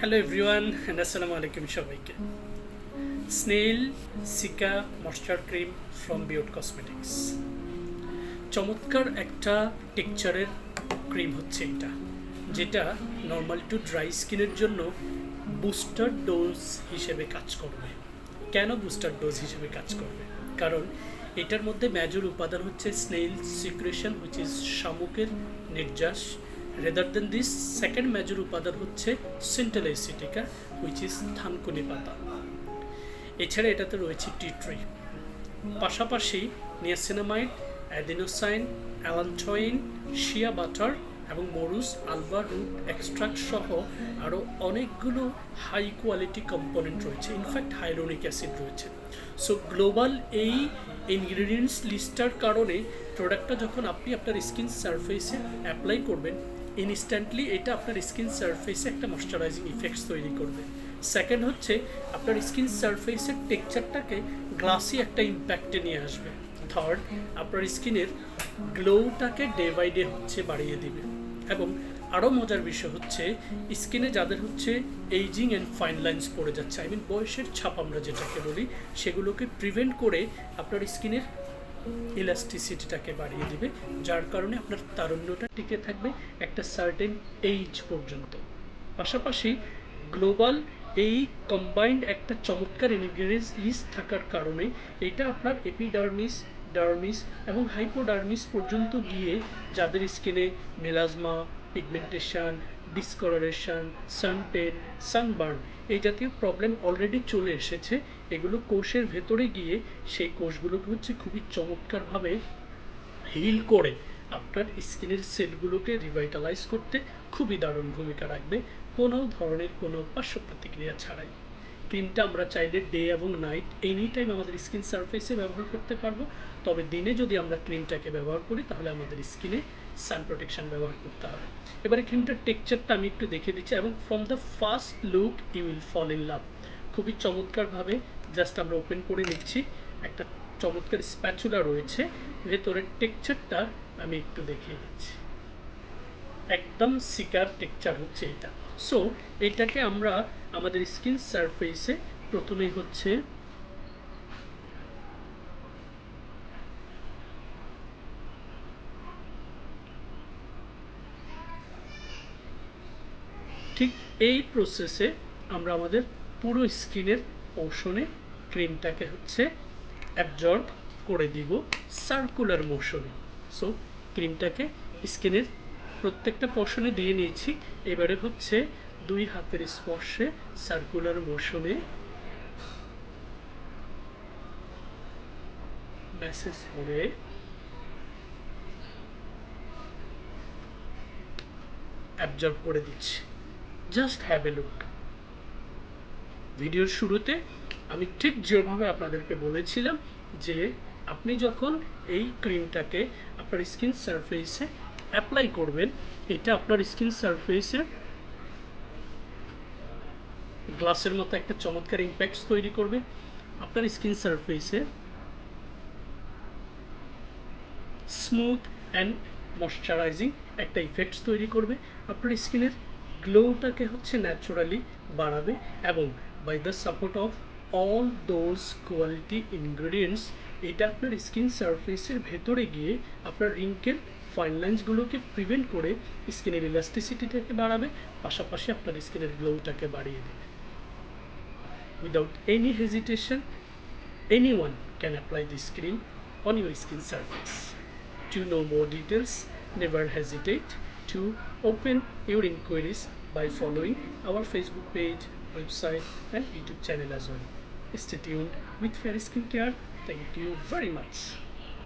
Hello everyone আসসালামু আলাইকুম সবাইকে। Snail cica moisture cream from Beaut cosmetics চমৎকার একটা টেক্সচারের ক্রিম হচ্ছে এটা, যেটা নর্মাল টু ড্রাই স্কিনের জন্য বুস্টার ডোজ হিসেবে কাজ করবে। কেন বুস্টার ডোজ হিসেবে কাজ করবে? কারণ এটার মধ্যে মেজর উপাদান হচ্ছে স্নেল সিক্রেশন হুইচ ইজ শামুকের নির্যাস rather than this second major উপাদান হচ্ছে সিন্টেলাইসিটিকা হুইচ ইজ থানকুনি পাতা এছাড়া এটাতে রয়েছে টি ট্রি পাশাপাশি niacinamide adenosine allantoin shea butter এবং মরুস আলবা রুট এক্সট্রাক্ট সহ আরও অনেকগুলো হাই কোয়ালিটি কম্পোনেন্ট রয়েছে। ইনফ্যাক্ট হাইরোনিক অ্যাসিড রয়েছে। সো গ্লোবাল এই ইনগ্রিডিয়েন্টস লিস্টার কারণে প্রোডাক্টটা যখন আপনি আপনার স্কিন সারফেসে অ্যাপ্লাই করবেন ইনস্ট্যান্টলি এটা আপনার স্কিন সারফেসে একটা ময়শ্চারাইজিং ইফেক্টস তৈরি করবে। সেকেন্ড হচ্ছে, আপনার স্কিন সারফেসের টেক্সচারটাকে গ্লাসি একটা ইম্প্যাক্টে নিয়ে আসবে। থার্ড আপনার স্কিনের গ্লোটাকে ডে বাই ডে হচ্ছে বাড়িয়ে দিবে। এবং আরও মজার বিষয় হচ্ছে স্কিনে যাদের হচ্ছে এইজিং অ্যান্ড ফাইন লাইন্স পড়ে যাচ্ছে আই মিন বয়সের ছাপ আমরা যেটাকে বলি, সেগুলোকে প্রিভেন্ট করে আপনার স্কিনের ইলাস্টিসিটিটাকে বাড়িয়ে দিবে, যার কারণে আপনার তারুণ্যটা টিকে থাকবে একটা সার্টেন এইজ পর্যন্ত। পাশাপাশি গ্লোবাল এই কম্বাইন্ড একটা চমৎকার ইনগ্রিডিয়েন্টস থাকার কারণে এটা আপনার এপিডার্মিস ডার্মিস এবং হাইপোডার্মিস পর্যন্ত গিয়ে যাদের স্কিনে melasma pigmentation discolouration suntan sunburn এই জাতীয় প্রবলেম অলরেডি চলে এসেছে। এগুলো কোষের ভেতরে গিয়ে সেই কোষগুলোকে হচ্ছে খুবই চমৎকারভাবে হিল করে আপনার স্কিনের সেলগুলোকে রিভাইটালাইজ করতে খুবই দারুণ ভূমিকা রাখবে। কোনো ধরনের কোনো পার্শ্ব প্রতিক্রিয়া ছাড়াই। ক্রিমটা আমরা চাইলে ডে এবং নাইট এনি টাইম আমাদের স্কিন সারফেসে ব্যবহার করতে পারব। তবে দিনে যদি আমরা ক্রিমটাকে ব্যবহার করি, তাহলে আমাদের স্কিনে সান প্রোটেকশন ব্যবহার করতে হবে। এবারে ক্রিমটার টেক্সচারটা আমি একটু দেখে দিচ্ছি এবং from the first look you will fall in love খুবই চমৎকারভাবে জাস্ট আমরা ওপেন করে নিচ্ছি। একটা চমৎকার স্প্যাচুলা রয়েছে। ভেতরের টেক্সচারটা আমি একটু দেখিয়ে দিচ্ছি। একদম সিকার টেক্সচার হচ্ছে এটা। সো এটাকে আমরা আমাদের স্কিন সারফেসে প্রথমেই হচ্ছে ঠিক এই প্রসেসে আমরা আমাদের পুরো স্কিনের পোর্শনে ক্রিমটাকে হচ্ছে অ্যাবজর্ব করে দিব সার্কুলার মোশনে সো ক্রিমটাকে স্কিনের প্রত্যেকটা পোর্শনে দিয়ে নিয়েছি। এবারে হচ্ছে দুই হাতের স্পর্শে সার্কুলার মোশনে মেসেজ করে। অ্যাবজর্ব করে দিচ্ছি। জাস্ট হ্যাভ এ লুক ভিডিওর শুরুতে আমি ঠিক যেভাবে আপনাদেরকে বলেছিলাম যে আপনি যখন এই ক্রিমটাকে আপনার স্কিন সারফেসে অ্যাপ্লাই করবেন, এটা আপনার স্কিন সারফেসে গ্লাসের মতো একটা চমৎকার ইম্প্যাক্টস তৈরি করবে। আপনার স্কিন সারফেসে স্মুথ অ্যান্ড ময়শ্চারাইজিং একটা ইফেক্টস তৈরি করবে। আপনার স্কিনের গ্লোটাকে হচ্ছে ন্যাচারালি বাড়াবে এবং by the support of all those quality ingredients এটা আপনার স্কিন সারফেসের ভেতরে গিয়ে আপনার রিঙ্কেল ফাইন লাইন্সগুলোকে প্রিভেন্ট করে স্কিনের ইলাস্টিসিটিটাকে বাড়াবে, পাশাপাশি আপনার স্কিনের গ্লোটাকে বাড়িয়ে দেবে। Without any hesitation anyone can apply the screen on your skin service to know more details never hesitate to open your inquiries by following our Facebook page website and YouTube channel as well stay tune with fair skin care thank you very much